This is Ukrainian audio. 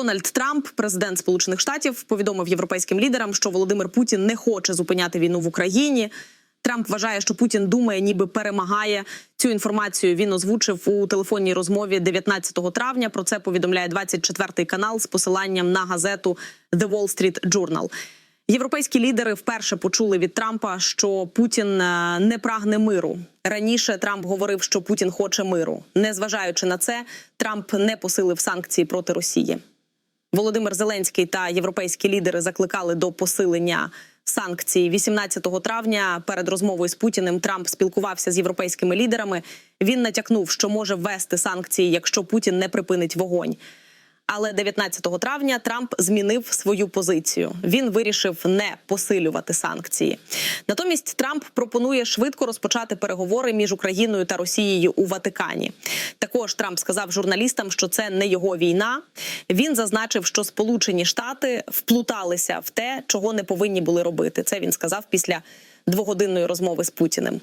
Дональд Трамп, президент Сполучених Штатів, повідомив європейським лідерам, що Володимир Путін не хоче зупиняти війну в Україні. Трамп вважає, що Путін думає, ніби перемагає. Цю інформацію він озвучив у телефонній розмові 19 травня. Про це повідомляє 24 канал з посиланням на газету The Wall Street Journal. Європейські лідери вперше почули від Трампа, що Путін е, не прагне миру. Раніше Трамп говорив, що Путін хоче миру. Незважаючи на це, Трамп не посилив санкції проти Росії. Володимир Зеленський та європейські лідери закликали до посилення санкцій 18 травня. Перед розмовою з Путіним Трамп спілкувався з європейськими лідерами. Він натякнув, що може ввести санкції, якщо Путін не припинить вогонь. Але 19 травня Трамп змінив свою позицію. Він вирішив не посилювати санкції. Натомість Трамп пропонує швидко розпочати переговори між Україною та Росією у Ватикані. Також Трамп сказав журналістам, що це не його війна. Він зазначив, що Сполучені Штати вплуталися в те, чого не повинні були робити. Це він сказав після двогодинної розмови з Путіним.